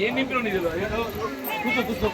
ఏం నింపిన ఇది కూర్చో కూర్చో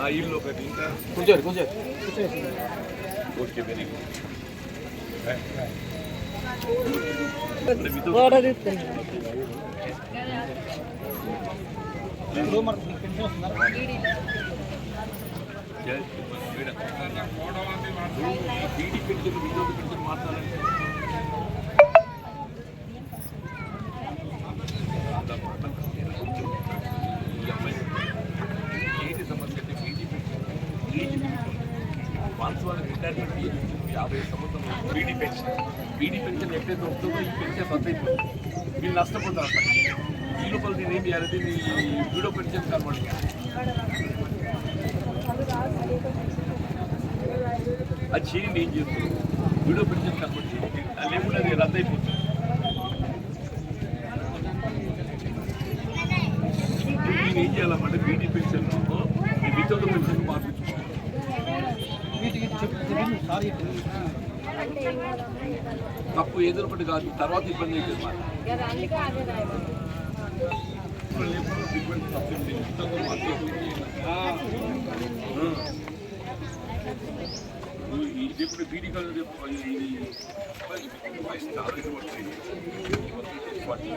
ఆ ఇల్లు ఒకటి ఇంకా. కూర్చోరు కూర్చోరు. Okay very good. Beedi pension యాభై సంవత్సరం బీడీ పెన్షన్ బీడీ పెన్షన్ ఎప్పుడైతే వస్తుందో ఈ పెన్షన్ రద్దు అయిపోతుంది వీళ్ళు నష్టపోతారు అన్నమాట. ఈ లోపల నేను ఏం చేయాలి దీన్ని పెన్షన్ కన్వర్ట్ అది చేయండి ఏం చేస్తుంది వీడియో కన్వర్ట్ చేయండి అది లేకుండా అది రద్దు అయిపోతుంది. ఏం చేయాలన్నమాట? బీటీ పెన్షన్ ఈ వితంతు పెన్షన్ మార్పించుకోవాలి తప్పు ఏదో ఒకటి కాదు. తర్వాత ఇబ్బంది అవుతుంది మాట ఇప్పుడు లేకుండా ట్రీట్మెంట్ సబ్సిడీ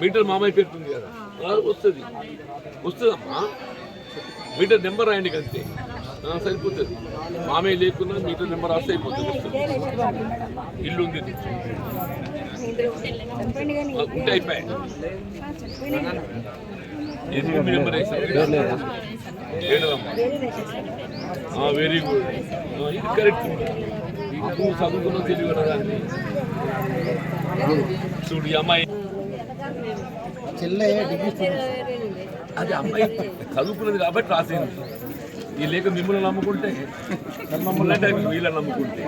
మీటర్ మామయ్య పెడుతుంది కదా. వస్తుంది. వస్తుందమ్మా. మీటర్ నెంబర్ రాయండి అంతే సరిపోతుంది. మామయ్య లేకున్నా మీటర్ నెంబర్ రాస్తే అయిపోతుంది ఇల్లు ఉంది ఉంటే అయిపోయాయి. నెంబర్ వేసారు వెరీ గుడ్ ఇది కరెక్ట్ నువ్వు చదువుకున్న తెలివి దాన్ని చూడు అమ్మాయి. చెల్లె అది అమ్మాయి చదువుకున్నది కాబట్టి రాసింది. ఈ లేక మిమ్మల్ని నమ్ముకుంటే మమ్మల్ని అంటే వీళ్ళని నమ్ముకుంటే?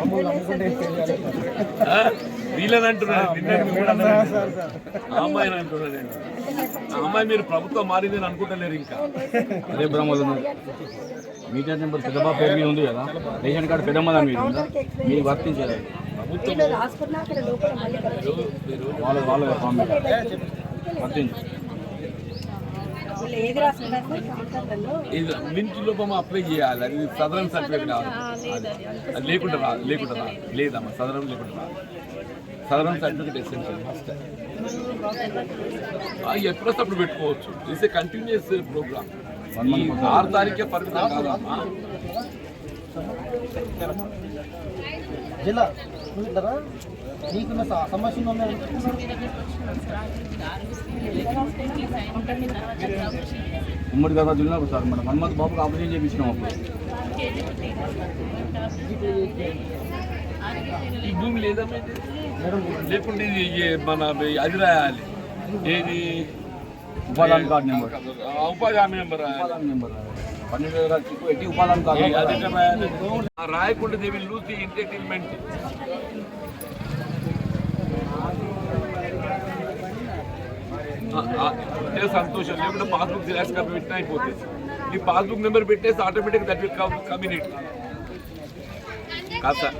వీళ్ళని అంటున్నాను నేను ఆ అమ్మాయి మీరు ప్రభుత్వం మారిందని అనుకుంటలేరు ఇంకా. అదే బ్రహ్మలు మీటర్ నెంబర్ పెద్దబాబు పేరు మీద ఉంది కదా? రేషన్ కార్డు పెద్దమ్మ దాని మీద ఉందా? మీకు వర్తించాలి ప్రభుత్వం మీరు- మీరు వాళ్ళ వాళ్ళ వర్తించు. మించి లోపం అప్లై చేయాలి. అది సదరం సర్టిఫికేట్ కావాలి. లేకుండా రా లేకుండా రా లేదమ్మా సదరం లేకుండా రా సదరం సర్టిఫికేట్ ఎసెన్షియల్ ఫస్ట్ ఎప్పుడు అప్పుడు పెట్టుకోవచ్చు. ఇట్స్ ఏ కంటిన్యూస్ ప్రోగ్రామ్ ఆరు తారీఖే పరిమితం కాదమ్మా జిల్లా. నీకున్న స- సమస్య ఉందా ఉమ్మడి గర్భ జిల్లా సార్ మన మన్మత్ బాబుకి ఆపరేషన్ చేయించినాం అప్పుడు ఈ భూమి లేదమ్మా ఇది? లేకుంటే ఇది ఏ- మన అది రాయాలి ఏది ఉపాధాన్ కార్డు నెంబర్ ఆ, ఉపాధి హామీ నెంబర్ రాయాలి ఉపాధాన్ నెంబర్ పన్నెండు వేల చిక్కు ఎట్టి ఉపాధాన్ కార్డు ఏ- అది ఎట్లా రాయాలి ఆ రాయకుండా దే విల్ లూజ్ సంతోషం లేకుంటే పాస్బుక్ జిరాక్స్ కాపీ పెట్టినా అయిపోతుంది ఈ పాస్బుక్ నెంబర్ పెట్టేసి automatic that will come community కాదు సార్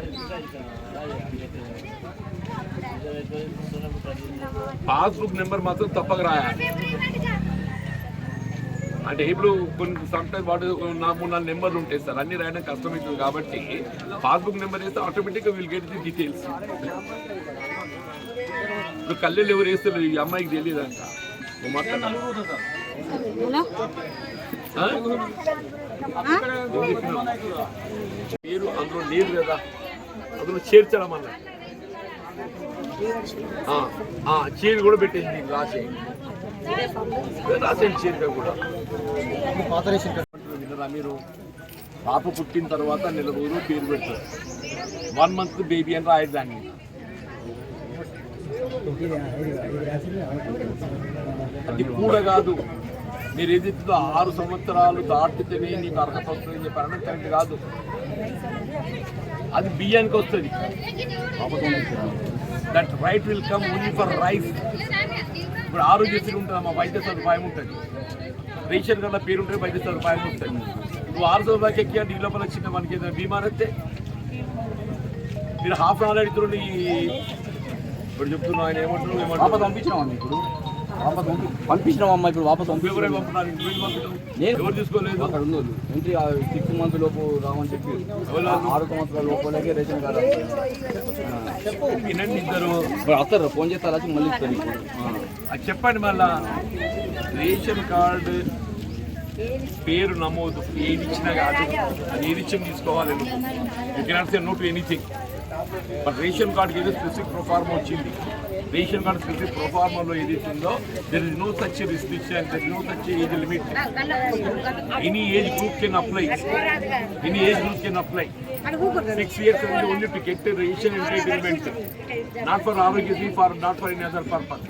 పాస్బుక్ నెంబర్ మాత్రం తప్పక రాయాలి అంటే ఇప్పుడు కొన్ని సమ్ టైమ్ వాడు నా మూడు నాలుగు నెంబర్లు ఉంటాయి సార్ అన్ని రాయడం కష్టమవుతుంది కాబట్టి పాస్బుక్ నెంబర్ వేస్తే ఆటోమేటిక్గా విల్ గెట్ ది డీటెయిల్స్ ఇప్పుడు కళ్ళెలు ఎవరు వేస్తారు ఈ అమ్మాయికి తెలియదంట నువ్వు మాట్లాడా అందులో లేదు కదా అందులో చేర్చడం అన్న చీర కూడా పెట్టేసింది రాసేయండి రాసేయండి చీర కూడా. పాత రేషన్ విన్నరా మీరు? పాప పుట్టిన తర్వాత నెల రోజులు పేరు పెడతారు. వన్ మంత్ బేబీ అని రాయదాన్ని అది కూడా కాదు. మీరు ఏది ఆరు సంవత్సరాలు దాటితేనే నీకు అర్హత వస్తుందని చెప్పారని కరెక్ట్ కాదు. అది బియ్యానికి వస్తుంది. That right will come only for rice ఇప్పుడు ఆరోగ్యశ్రీ ఉంటుంది మా వైద్య సదుపాయం ఉంటుంది. రేషన్ కన్నా పేరు ఉంటే వైద్య సదుపాయం ఉంటుంది. నువ్వు ఆరు సంవత్సరాలకి ఎక్కి అంటే లోపల చిన్న మనకి ఏదైనా బీమార్ వస్తే మీరు హాఫ్ అన్ అవర్ అడుగుతుండే ఇప్పుడు చెప్తున్నా ఆయన ఏమంటున్నావు వాపస్ పంపించినామా ఇప్పుడు? వాపస్ పంపి ఇప్పుడు వాపస్ పంపించిన పంపుతున్నారు ఇంటికి పంపుతారు నేను- ఎవరు తీసుకోలేదు? అక్కడ ఉంది ఎంట్రీ సిక్స్ మంత్ లోపు రావని చెప్పి? ఆరు సంవత్సరాల లోపలకే రేషన్ కార్డు. వినండి ఇద్దరు. ఇప్పుడు వస్తారు ఫోన్ చేస్తారు వచ్చి మళ్ళీ ఇస్తారు ఇప్పుడు. అది చెప్పండి మళ్ళా. రేషన్ కార్డు పేరు నమోదు. ఏది ఇచ్చినా కాదు. అది ఏది ఇచ్చిన తీసుకోవాలి you cannot say no to anything but ration కార్డుకి ఏదో స్పెసిఫిక్ ప్రొఫార్మ వచ్చింది. రేషన్ కార్డు స్పెసిఫిక్ ప్రొఫార్మలో ఏదైతే ఉందో there is no such restriction there no such age limit any age group can apply any age group can apply six years నుంచి only to get ration entertainment not for Aarogyasri far not for any other purpose